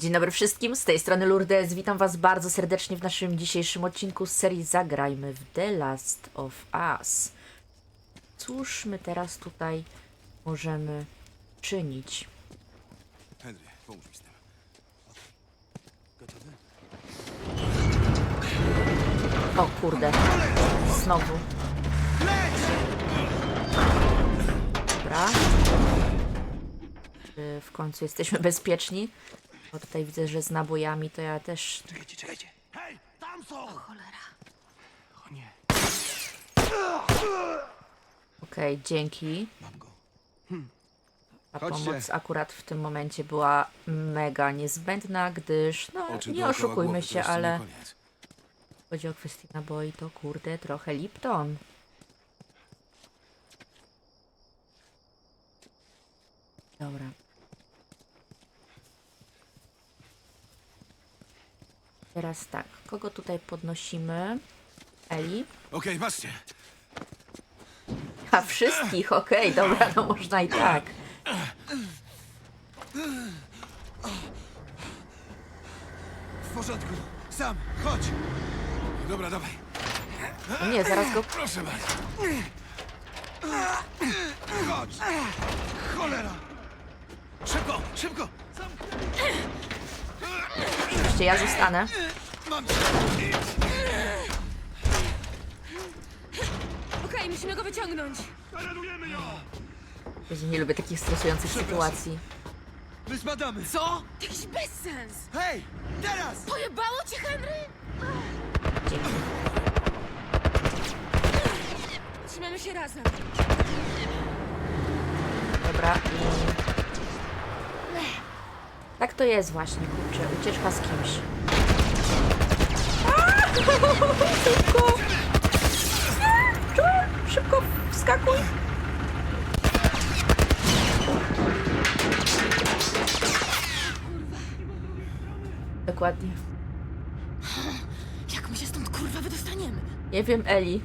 Dzień dobry wszystkim, z tej strony Lourdes. Witam Was bardzo serdecznie w naszym dzisiejszym odcinku z serii Zagrajmy w The Last of Us. Cóż my teraz tutaj możemy czynić? Henry, pomóż mi z tym. Gotowy? O kurde, znowu. Dobra. Czy w końcu jesteśmy bezpieczni? Bo tutaj widzę, że z nabojami to ja też Czekajcie, czekajcie. Hej, tam są! O cholera. O nie, Okej, dzięki. mam go. Ta Chodźcie. pomoc akurat w tym momencie była mega niezbędna, gdyż, no Oczy nie dookoła oszukujmy głowy, się, nie ale koniec. chodzi o kwestię naboi, to kurde, trochę Lipton. Dobra. Teraz tak, kogo tutaj podnosimy? Eli? Okej, patrzcie. A wszystkich, okej, dobra, no można i tak. W porządku. Sam, chodź. Dobra, dawaj. No nie, zaraz go Proszę bardzo. Chodź. Cholera. Szybko, szybko. Sam, Oczywiście ja zostanę. Okej, musimy go wyciągnąć. Paradujemy ją. Jezu, nie lubię takich stresujących sytuacji. My spadamy. Co? Jakiś bezsens. Hej, teraz. Pojebało cię, Henry? Dzięki. Trzymamy się razem. Dobra. I... Tak to jest właśnie, kurczę. Ucieczka z kimś. Szybko! Szybko wskakuj! Dokładnie. Jak my się stąd kurwa wydostaniemy? Nie wiem, Eli.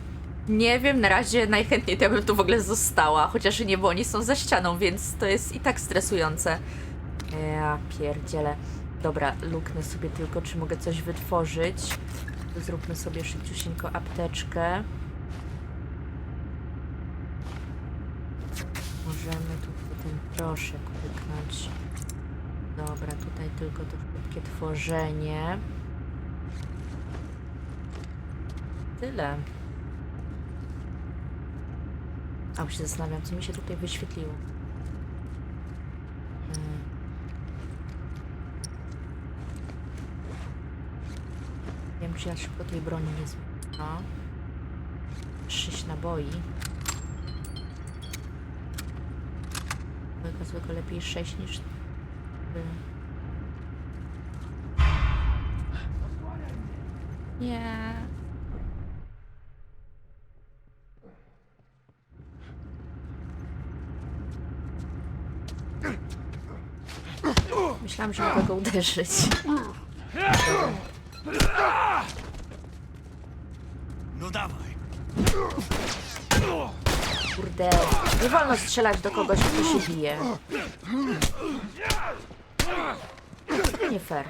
Nie wiem, na razie najchętniej to ja bym tu w ogóle została, chociaż nie, bo oni są za ścianą, więc to jest i tak stresujące. Ja pierdzielę. Dobra, luknę sobie tylko, czy mogę coś wytworzyć. Zróbmy sobie szybciusieńko apteczkę. Możemy tutaj ten proszek łyknąć. Dobra, tutaj tylko to szybkie tworzenie. Tyle. A już się zastanawiam, co mi się tutaj wyświetliło. Czy ja szybko tej broni nie zmienię. Sześć naboi. Zwykle, zwykle lepiej sześć niż... Nie. Myślałam, że mogę go uderzyć. No dawaj. Kurde, nie wolno strzelać do kogoś, kto się bije. To nie fair.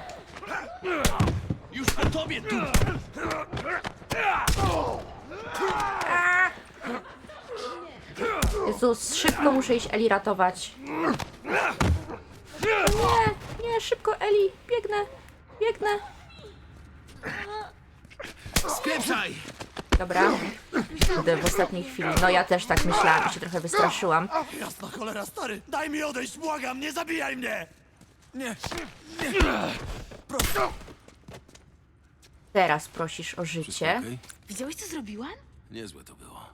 Już po tobie, tu. Jezus, szybko muszę iść Eli ratować. Nie, nie, szybko Eli, biegnę, biegnę. Spieprzaj. Dobra. Kurde, w ostatniej chwili. No ja też tak myślałam i się trochę wystraszyłam. Jasna cholera, stary. Daj mi odejść, błagam, nie zabijaj mnie. Nie. Teraz prosisz o życie. Widziałeś, co zrobiłam? Niezłe to było.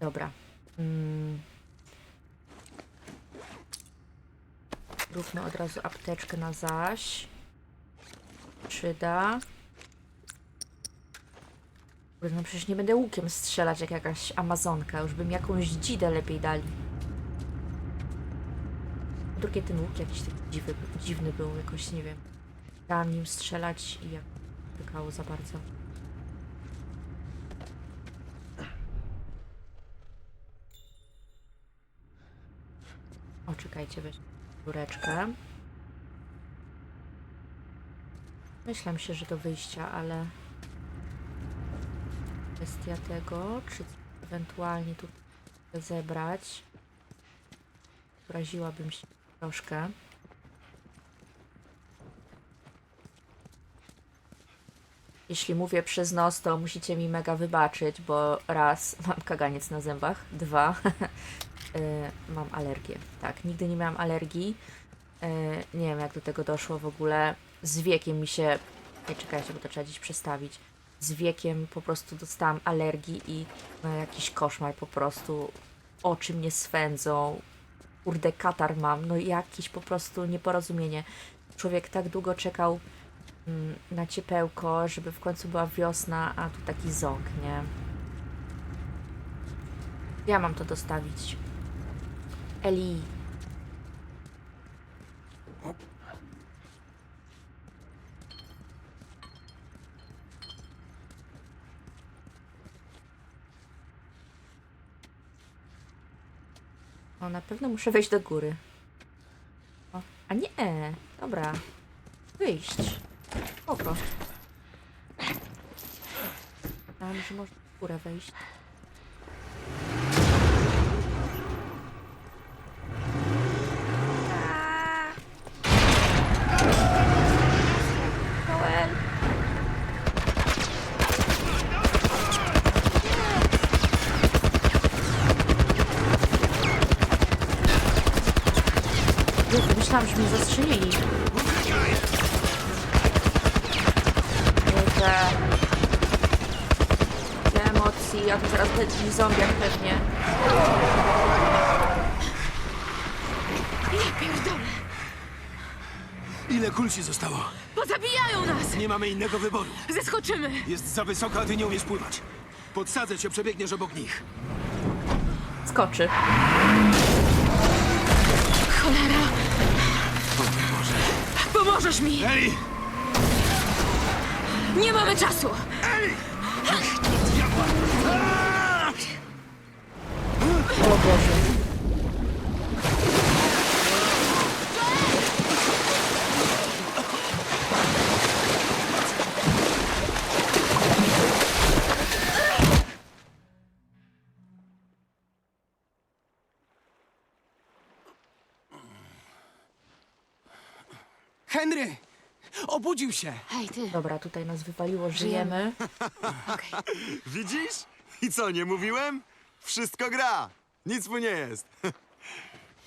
Dobra. Mm. Róbmy od razu apteczkę na zaś. Przyda. No przecież nie będę łukiem strzelać jak jakaś amazonka. Już bym jakąś dzidę lepiej dali. Po drugie ten łuk jakiś taki dziwny, dziwny był. Jakoś nie wiem. Dałam nim strzelać i jak wykało za bardzo. O, czekajcie, weź. Góreczkę. Myślałem się, że do wyjścia, ale kwestia tego, czy ewentualnie tu zebrać. Uraziłabym się troszkę. Jeśli mówię przez nos, to musicie mi mega wybaczyć, bo raz mam kaganiec na zębach, dwa y, mam alergię. Tak, nigdy nie miałam alergii. Y, nie wiem, jak do tego doszło w ogóle. Z wiekiem mi się. Nie czekajcie, bo to trzeba gdzieś przestawić. Z wiekiem po prostu dostałam alergii i no, jakiś koszmar po prostu. Oczy mnie swędzą. Kurde, katar mam. No jakieś po prostu nieporozumienie. Człowiek tak długo czekał mm, na ciepełko, żeby w końcu była wiosna, a tu taki ząg, nie? Ja mam to dostawić. Eli. O, na pewno muszę wejść do góry. O, a nie, dobra. Wyjść. Spoko. Tam, że można w górę wejść. Aaa! Joel. Mnie zastrzelili. Boże. Te emocji, a to zaraz będzie zombiak pewnie. Ja pierdolę! Ile kul ci zostało? Pozabijają nas! Nie mamy innego wyboru. Zeskoczymy! Jest za wysoko, a ty nie umiesz pływać. Podsadzę cię, przebiegniesz obok nich. Skoczy. Cholera! Pomożesz mi! Eli! Nie mamy czasu! O Henry! Obudził się! Hej, ty! Dobra, tutaj nas wywaliło, żyjemy. Okej. Widzisz? I co, nie mówiłem? Wszystko gra. Nic mu nie jest.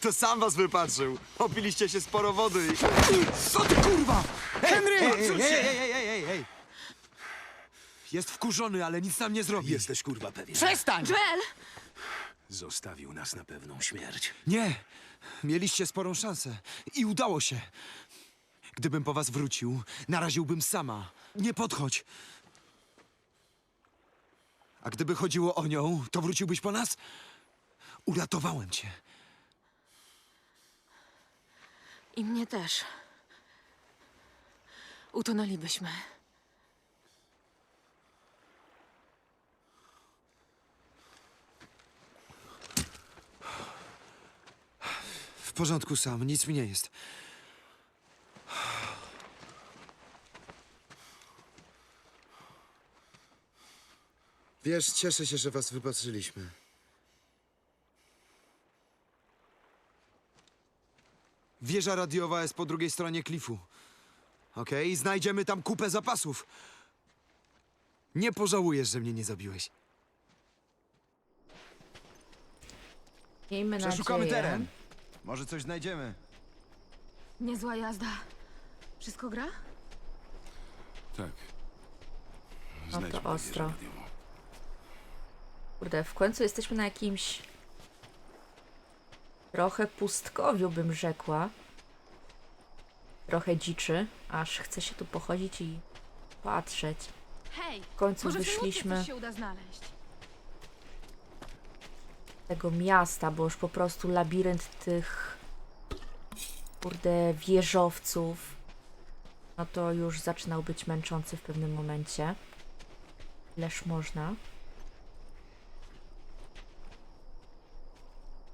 To sam was wypatrzył. Opiliście się sporo wody i... Co ty kurwa? Henry! Odsuń się! ej, ej, ej, ej. Jest wkurzony, ale nic nam nie zrobi. Jesteś kurwa pewien. Przestań! Joel! Zostawił nas na pewną śmierć. Nie! Mieliście sporą szansę. I udało się. Gdybym po was wrócił, naraziłbym sama. Nie podchodź. A gdyby chodziło o nią, to wróciłbyś po nas? Uratowałem cię. I mnie też. Utonęlibyśmy. W porządku sam, nic mi nie jest. Wiesz, cieszę się, że was wypatrzyliśmy. Wieża radiowa jest po drugiej stronie klifu. Okej, znajdziemy tam kupę zapasów. Nie pożałujesz, że mnie nie zabiłeś. Miejmy Przeszukamy nadzieję. teren. Może coś znajdziemy. Niezła jazda. Wszystko gra? Tak. No to Znajdźmy ostro. wieżę radiową. Kurde, w końcu jesteśmy na jakimś trochę pustkowiu, bym rzekła. Trochę dziczy, aż chce się tu pochodzić i patrzeć. Hej! W końcu może wyszliśmy się uda znaleźć. z tego miasta, bo już po prostu labirynt tych kurde wieżowców. No to już zaczynał być męczący w pewnym momencie. Ileż można.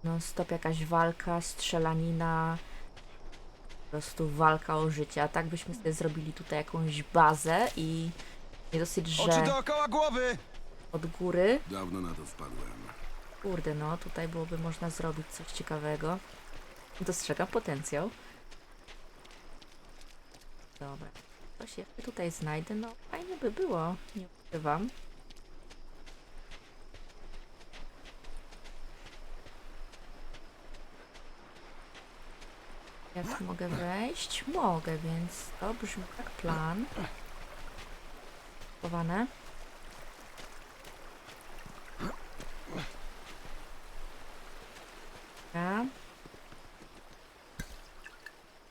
Non stop jakaś walka, strzelanina, prostu walka o życie, a tak byśmy sobie zrobili tutaj jakąś bazę i nie dosyć, Oczy że dookoła głowy! od góry, Dawno na to wpadłem. kurde no, tutaj byłoby można zrobić coś ciekawego. Dostrzegam potencjał. Dobra, coś jeszcze tutaj znajdę, no fajnie by było, nie ukrywam. Jak mogę wejść? Mogę, więc to brzmi jak plan. Chowane.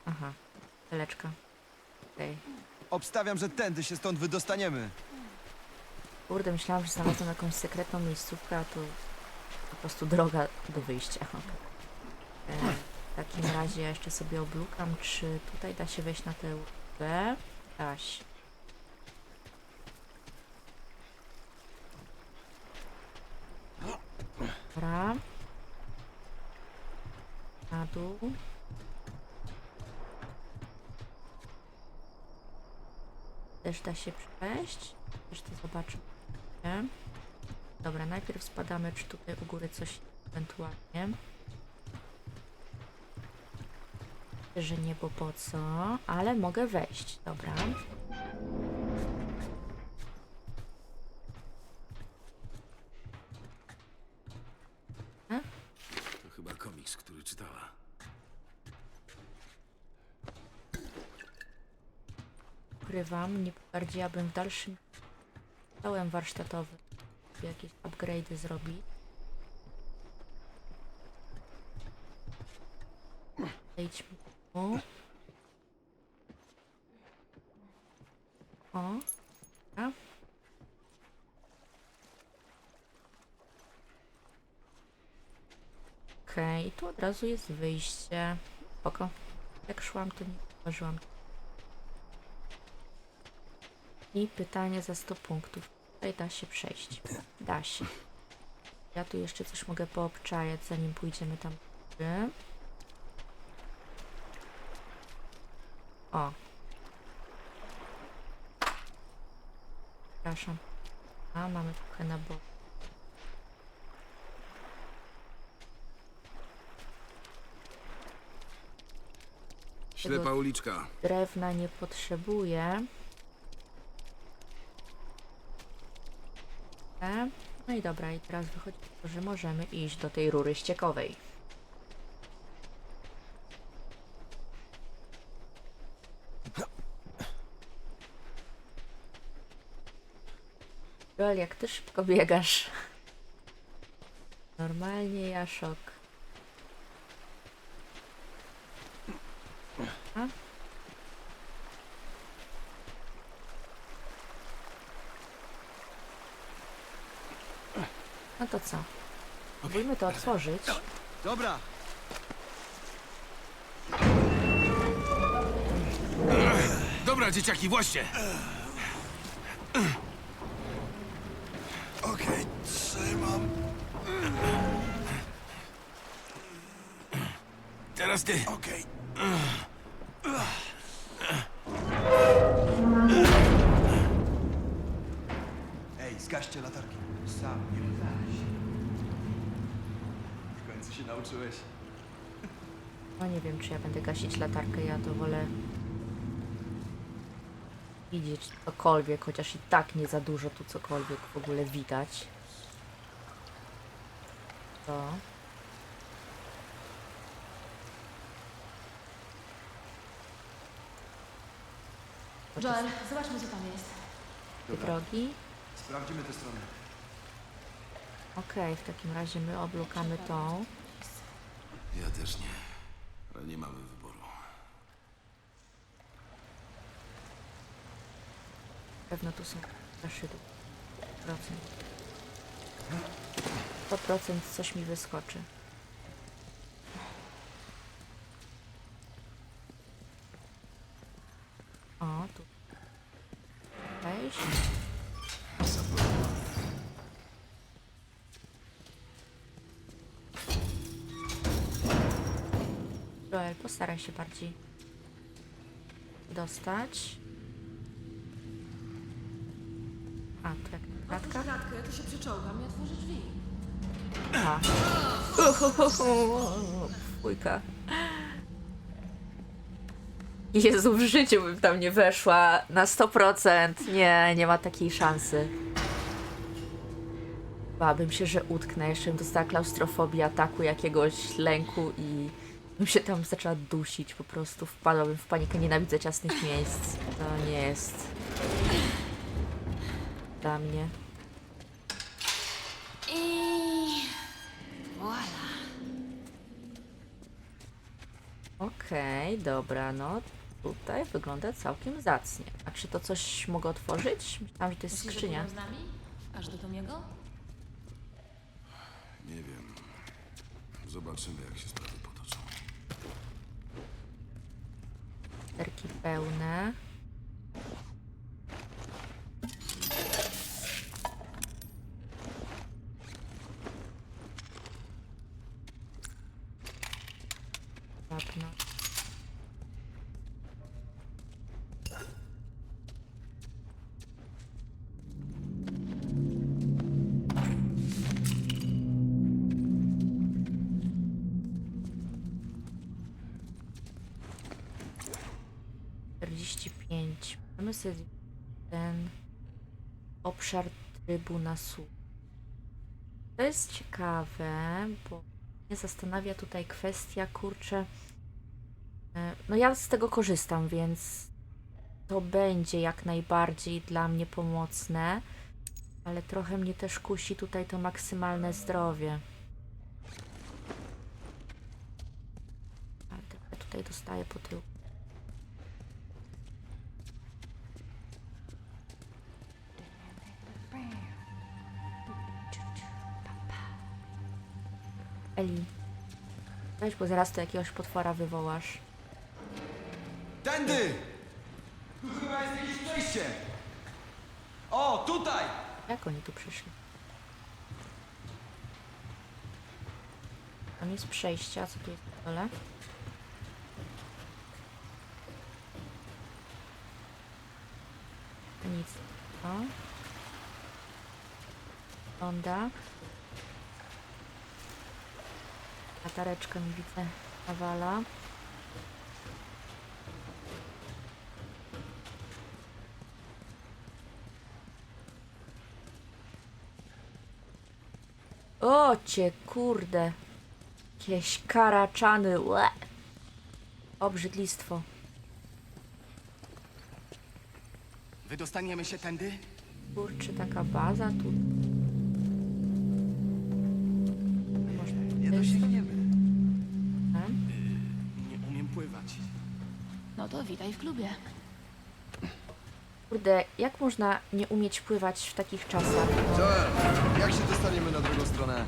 Aha, teleczka. Okej. Obstawiam, że tędy się stąd wydostaniemy. Kurde, myślałam, że znalazłam jakąś sekretną miejscówkę, a to po prostu droga do wyjścia. E, w takim razie ja jeszcze sobie oblukam, czy tutaj da się wejść na tę łódkę. Da. Dobra. Na dół. Też da się przejść. Też to zobaczę. Nie? Dobra, najpierw spadamy, czy tutaj u góry coś ewentualnie. Że nie, bo po co? Ale mogę wejść, dobra. To chyba komiks, który czytała. Ukrywam, nie bardziej w dalszym stołem warsztatowym jakieś upgrade'y zrobić. Zejdźmy tu. O. Dobra. Okej, tu od razu jest wyjście. Spoko. Jak szłam, to nie zauważyłam. I pytanie za 100 punktów. Tutaj da się przejść. Da się. Ja tu jeszcze coś mogę poobczajać, zanim pójdziemy tam. do góry. O. Przepraszam. A, mamy trochę na bok. Ślepa uliczka. Drewna nie potrzebuję. E, No i dobra, i teraz wychodzi, że możemy iść do tej rury ściekowej. Joel, jak ty szybko biegasz. Normalnie ja szok. A? No to co? Próbujmy to otworzyć. Dobra, Dobra, dzieciaki, właśnie! Teraz ty. Okej. Ej, zgaście latarki. Sam nie weź. W końcu się nauczyłeś. No nie wiem, czy ja będę gasić latarkę, ja to wolę widzieć cokolwiek, chociaż i tak nie za dużo tu cokolwiek w ogóle widać. To. Joel, zobaczmy, co tam jest. Te drogi. Sprawdzimy tę stronę. Okej, w takim razie my oblukamy tą. Ja też nie. Ale nie mamy wyboru. Pewno tu są zaszydły. Procent. 100% coś mi wyskoczy. Joel, postaraj się bardziej. dostać. A, tu jak kratka. kratkę, to się przyczołgam i otworzę drzwi. A. Fujka. Jezu, w życiu bym tam nie weszła na 100%. Nie, nie ma takiej szansy. Bałabym się, że utknę. Jeszcze bym dostała klaustrofobii, ataku jakiegoś lęku i bym się tam zaczęła dusić. Po prostu wpadłabym w panikę. Nienawidzę ciasnych miejsc. To nie jest dla mnie. I... Voila. Okej, dobra, no tutaj wygląda całkiem zacnie. A czy to coś mogę otworzyć? Myślałam, że to jest Myślisz, skrzynia. z nami? Aż do Tomiego? Nie wiem. Zobaczymy, jak się sprawy potoczą. Terki pełne. Sobie ten obszar trybu na. To jest ciekawe, bo mnie zastanawia tutaj kwestia, kurczę. e, No ja z tego korzystam, więc to będzie jak najbardziej dla mnie pomocne, ale trochę mnie też kusi tutaj to maksymalne zdrowie. Ale tutaj dostaję po tyłu. Eli. Weź, bo zaraz to jakiegoś potwora wywołasz. Tędy! Tu chyba jest jakieś przejście! O, tutaj! Jak oni tu przyszli? Tam jest przejście, a co tu jest na dole? Nic. O. Sonda. Latareczkę mi widzę nawala. O cię kurde. Jakieś karaczany. Łe. Obrzydlistwo. Wydostaniemy się tędy? Kurczę, taka baza tu. Witaj w klubie. Kurde, jak można nie umieć pływać w takich czasach? No, Joel, jak się dostaniemy na drugą stronę?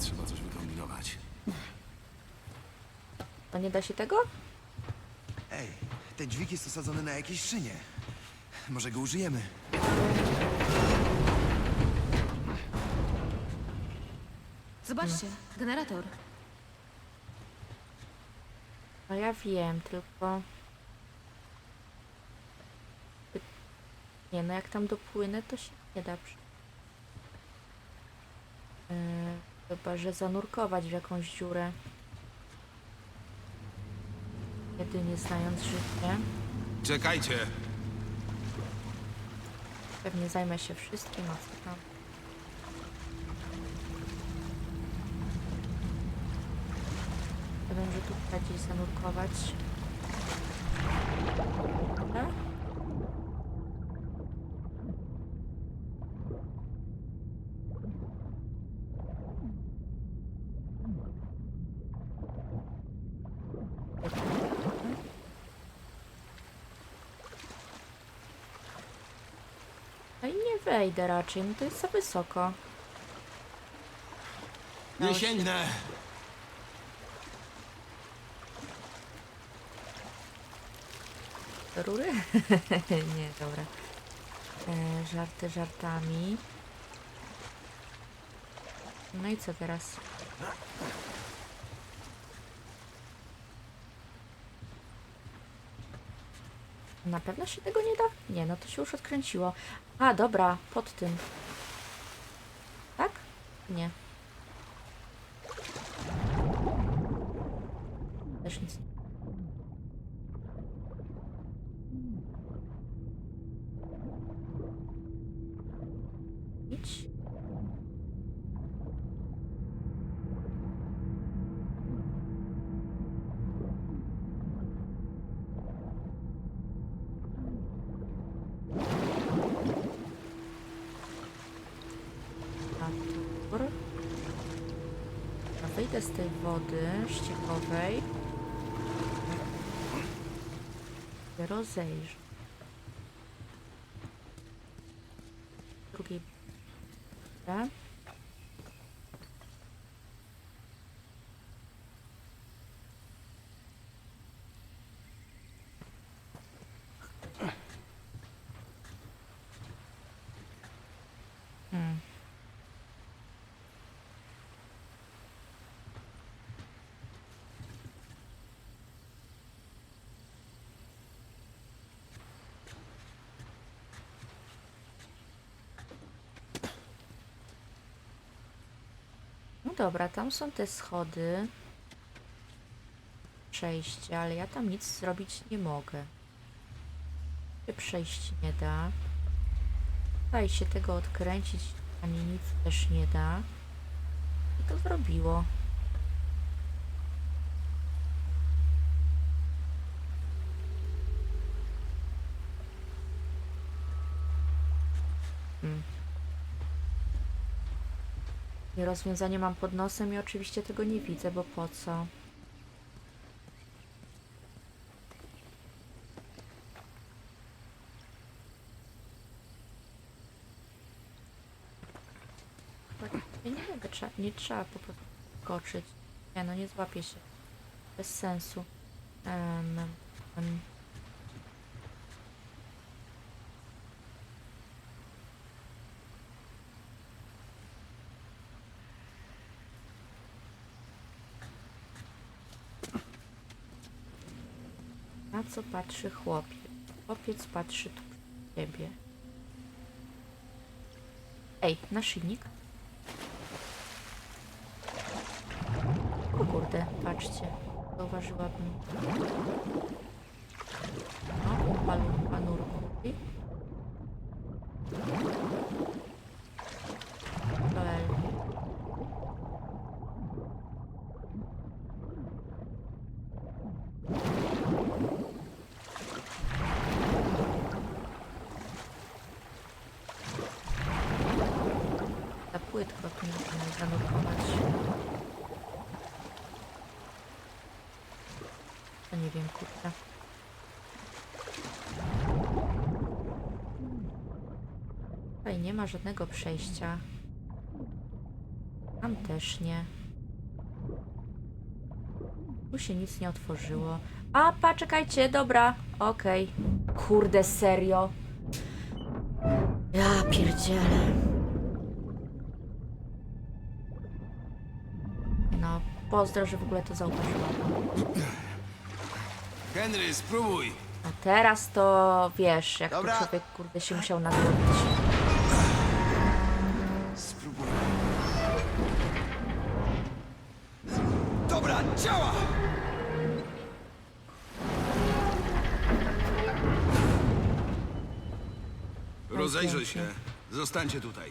Trzeba coś wykombinować. to nie da się tego? Ej, ten dźwig jest osadzony na jakiejś szynie. Może go użyjemy. Zobaczcie, generator. No ja wiem, tylko... Nie, no jak tam dopłynę, to się nie da. przy- Yy, chyba, że zanurkować w jakąś dziurę. Jedynie znając życie. Czekajcie! Pewnie zajmę się wszystkim, a co tam. Ja wiem, że tu gdzieś zanurkować. Dobra. No i nie wejdę raczej, no to jest za wysoko. Nie sięgnę! Do rury? nie, dobra. E, żarty żartami. No i co teraz? Na pewno się tego nie da? Nie, no to się już odkręciło. A, dobra, pod tym. Tak? Nie. Też nic. Idź. Natur. A wyjdę z tej wody ściekowej. Rozejrzę. Drugiej. Dobra. Hmm. No dobra, tam są te schody. Przejście, ale ja tam nic zrobić nie mogę. Się przejść nie da. Tutaj się tego odkręcić ani nic też nie da. I to zrobiło. Hmm. I rozwiązanie mam pod nosem i oczywiście tego nie widzę, bo po co? Ja nie mogę, nie trzeba po prostu skoczyć. Nie no, nie złapię się. Bez sensu. Em, em. Na co patrzy chłopiec? Chłopiec patrzy tu przed ciebie. Ej, naszyjnik. O kurde, patrzcie. Zauważyłabym. No, palu, panurki. Joel. Za płytko tu możemy zanurkować. To nie wiem, kurczę. Tutaj nie ma żadnego przejścia. Tam też nie. Tu się nic nie otworzyło. A, poczekajcie, dobra. Okej. Kurde, serio. Ja pierdzielę. Pozdro, że w ogóle to zauważyłam. Henry, spróbuj! A teraz to wiesz, jak Dobra. to człowiek kurde się musiał nadrobić. Spróbuję. Dobra, działa! Rozejrzyj się. Zostańcie tutaj.